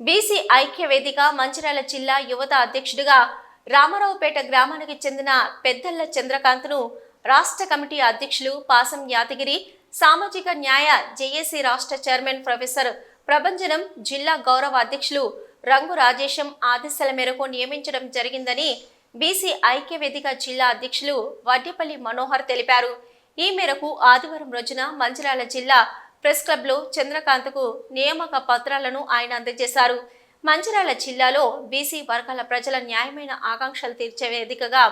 BC ఐక్య వేదిక మంచిర్యాల జిల్లా యువత అధ్యక్షుడిగా రామారావుపేట గ్రామానికి చెందిన పెద్దల్ల చంద్రకాంత్ను రాష్ట్ర కమిటీ అధ్యక్షులు పాసం యాదగిరి సామాజిక న్యాయ జేఏసీ రాష్ట్ర చైర్మన్ ప్రొఫెసర్ ప్రభంజనం జిల్లా గౌరవ అధ్యక్షులు రంగు రాజేశం ఆదేశాల మేరకు నియమించడం జరిగిందని బీసీ ఐక్య వేదిక జిల్లా అధ్యక్షులు వడ్డేపల్లి మనోహర్ తెలిపారు. ఈ మేరకు ఆదివారం రోజున మంచిర్యాల జిల్లా ప్రెస్ క్లబ్లో చంద్రకాంత్కు నియామక పత్రాలను ఆయన అందజేశారు. మంచిర్యాల జిల్లాలో బీసీ వర్గాల ప్రజల న్యాయమైన ఆకాంక్షలు తీర్చే వేదికగా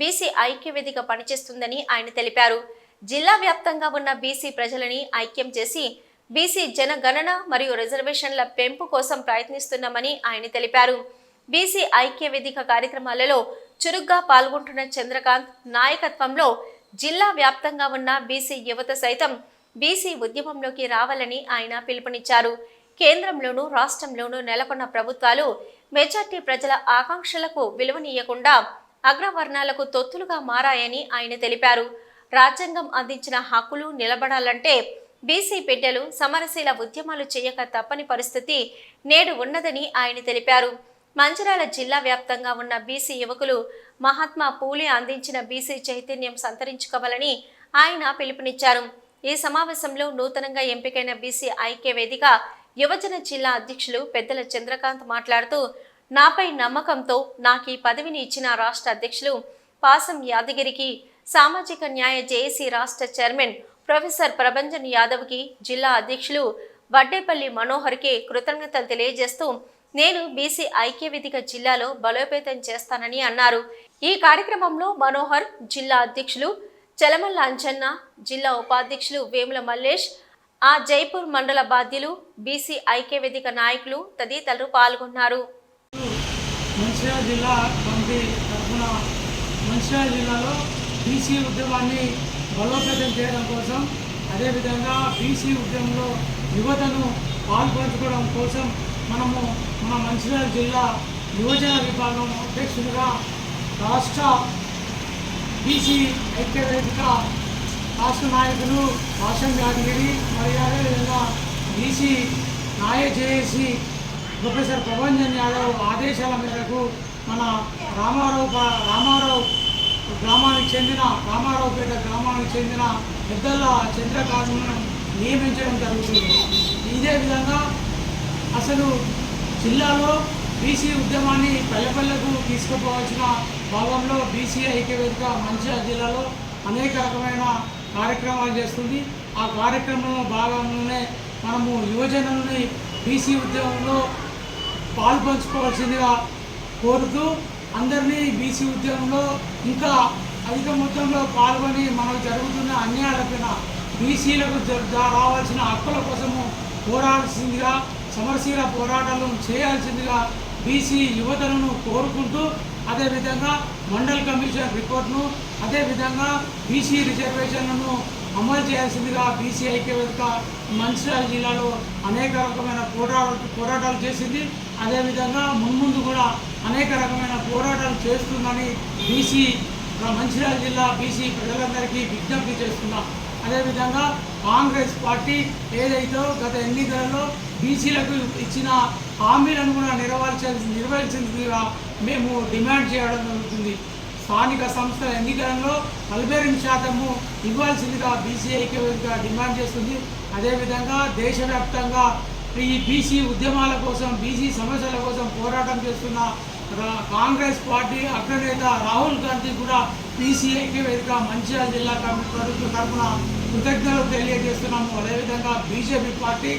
బీసీ ఐక్య వేదిక పనిచేస్తుందని ఆయన తెలిపారు. జిల్లా వ్యాప్తంగా ఉన్న బీసీ ప్రజలని ఐక్యం చేసి బీసీ జనగణన మరియు రిజర్వేషన్ల పెంపు కోసం ప్రయత్నిస్తున్నామని ఆయన తెలిపారు. బీసీ ఐక్య వేదిక కార్యక్రమాలలో చురుగ్గా పాల్గొంటున్న చంద్రకాంత్ నాయకత్వంలో జిల్లా వ్యాప్తంగా ఉన్న బీసీ యువత సైతం బీసీ ఉద్యమంలోకి రావాలని ఆయన పిలుపునిచ్చారు. కేంద్రంలోనూ రాష్ట్రంలోనూ నెలకొన్న ప్రభుత్వాలు మెజార్టీ ప్రజల ఆకాంక్షలకు విలువనీయకుండా అగ్రవర్ణాలకు తొత్తులుగా మారాయని ఆయన తెలిపారు. రాజ్యాంగం అందించిన హక్కులు నిలబడాలంటే బీసీ బిడ్డలు సమరశీల ఉద్యమాలు చేయక తప్పని పరిస్థితి నేడు ఉన్నదని ఆయన తెలిపారు. మంచిరాల జిల్లా వ్యాప్తంగా ఉన్న బీసీ యువకులు మహాత్మా పూలే అందించిన బీసీ చైతన్యం సంతరించుకోవాలని ఆయన పిలుపునిచ్చారు. ఈ సమావేశంలో నూతనంగా ఎంపికైన బీసీ ఐక్య వేదిక యువజన జిల్లా అధ్యక్షులు పెద్దల చంద్రకాంత్ మాట్లాడుతూ నాపై నమ్మకంతో నాకు ఈ పదవిని ఇచ్చిన రాష్ట్ర అధ్యక్షులు పాసం యాదగిరికి సామాజిక న్యాయ జేఏసీ రాష్ట్ర చైర్మన్ ప్రొఫెసర్ ప్రభంజన్ యాదవ్కి జిల్లా అధ్యక్షులు వడ్డేపల్లి మనోహర్కి కృతజ్ఞతలు తెలియజేస్తూ నేను బీసీ ఐక్యవేదిక జిల్లాలో బలోపేతం చేస్తానని అన్నారు. ఈ కార్యక్రమంలో మనోహర్ జిల్లా అధ్యక్షులు చలమల్ల అంచన్న జిల్లా ఉపాధ్యక్షులు వేముల మల్లేష్ ఆ జైపూర్ మండల బాధ్యులు బీసీ ఐక్య వేదిక నాయకులు తదితరులు పాల్గొన్నారు. మంచిర్యాల జిల్లా కమిటీ తరఫున మంచిర్యాల జిల్లాలో బీసీ ఉద్యమాన్ని బలోపేతం చేయడం కోసం అదేవిధంగా బీసీ ఉద్యమంలో యువతను పాల్పంచుకోవడం కోసం మనము మన మంచిర్యాల జిల్లా యువజన విభాగం అధ్యక్షుడిగా రాష్ట్ర బీసీ ఐక్యవేదిక రాష్ట్ర నాయకులు భాషం యాదగిరి మరియు అదేవిధంగా బీసీ న్యాయ జేఏసీ ప్రొఫెసర్ ప్రభంజన్ యాదవ్ ఆదేశాల మేరకు మన రామారావు రామారావు గ్రామానికి చెందిన రామారావుపేట గ్రామానికి చెందిన పెద్దల చంద్రకాంతను నియమించడం జరుగుతుంది. ఇదే విధంగా అసలు జిల్లాలో బీసీ ఉద్యమాన్ని పల్లెపల్లెకు తీసుకుపోవాల్సిన భాగంలో బీసీ ఐక్యవేదిక మంచిర్యాల జిల్లాలో అనేక రకమైన కార్యక్రమాలు చేస్తుంది. ఆ కార్యక్రమంలో భాగంగానే మనము యువజనుల్ని బీసీ ఉద్యమంలో పాల్పంచుకోవాల్సిందిగా కోరుతూ అందరినీ బీసీ ఉద్యమంలో ఇంకా అధిక మొత్తంలో పాల్గొని మనకు జరుగుతున్న అన్యాయాలపైన బీసీలకు రావాల్సిన హక్కుల కోసము పోరాడాల్సిందిగా సమరశీల పోరాటాలు చేయాల్సిందిగా బీసీ యువతలను కోరుకుంటూ అదేవిధంగా మండల్ కమిషన్ రిపోర్ట్ను అదేవిధంగా బీసీ రిజర్వేషన్లను అమలు చేయాల్సిందిగా బీసీ ఐక్యవేదిక మంచిర్యాల జిల్లాలో అనేక రకమైన పోరాట పోరాటాలు చేసింది. అదేవిధంగా మున్ముందు కూడా అనేక రకమైన పోరాటాలు చేస్తుందని బీసీ మా మంచిర్యాల జిల్లా బీసీ ప్రజలందరికీ విజ్ఞప్తి చేస్తున్నాం. అదేవిధంగా కాంగ్రెస్ పార్టీ ఏదైతే గత ఎన్నికలలో బీసీలకు ఇచ్చిన హామీలను కూడా నెరవేర్చాల్సి నిర్వహించిందిగా మేము డిమాండ్ చేయడం జరుగుతుంది. స్థానిక సంస్థల ఎన్నికలలో నలభై రెండు శాతము ఇవ్వాల్సిందిగా బీసీ ఐక్యవేదిక డిమాండ్ చేస్తుంది. అదేవిధంగా దేశవ్యాప్తంగా ఈ బీసీ ఉద్యమాల కోసం బీసీ సమస్యల కోసం పోరాటం చేస్తున్న కాంగ్రెస్ పార్టీ అగ్రనేత రాహుల్ గాంధీ కూడా పీసీఐకి ఐక్యవేదిక మంచిర్యాల జిల్లా కమిటీ ప్రభుత్వం తరఫున కృతజ్ఞతలు తెలియజేస్తున్నాము. అదేవిధంగా బీజేపీ పార్టీ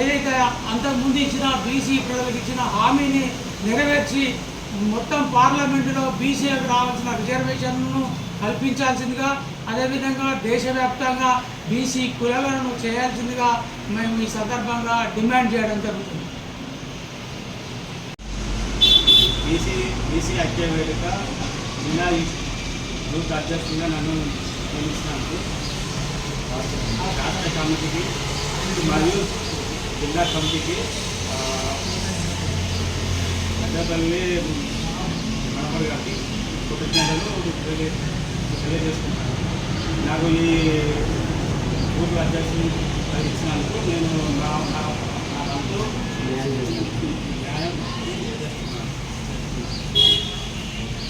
ఏదైతే అంతకుముందు ఇచ్చిన బీసీ ప్రజలకు ఇచ్చిన హామీని నెరవేర్చి మొత్తం పార్లమెంటులో బీసీలకు రావాల్సిన రిజర్వేషన్ను కల్పించాల్సిందిగా అదేవిధంగా దేశవ్యాప్తంగా బీసీ కులాలను చేయాల్సిందిగా మేము ఈ సందర్భంగా డిమాండ్ చేయడం జరుగుతుంది. బీసీ బీసీ ఐక్య వేడుక జిల్లా యూత్ అధ్యక్షుడిగా నన్ను నియమించినందుకు రాష్ట్ర కమిటీకి మరియు జిల్లా కమిటీకి పెద్దపల్లి మనపడి గారికి కృతజ్ఞతలు తెలియజేసుకుంటాను నాకు ఈ యూత్ అధ్యక్షుడు ఇచ్చినందుకు నేను నా నా నా వంతు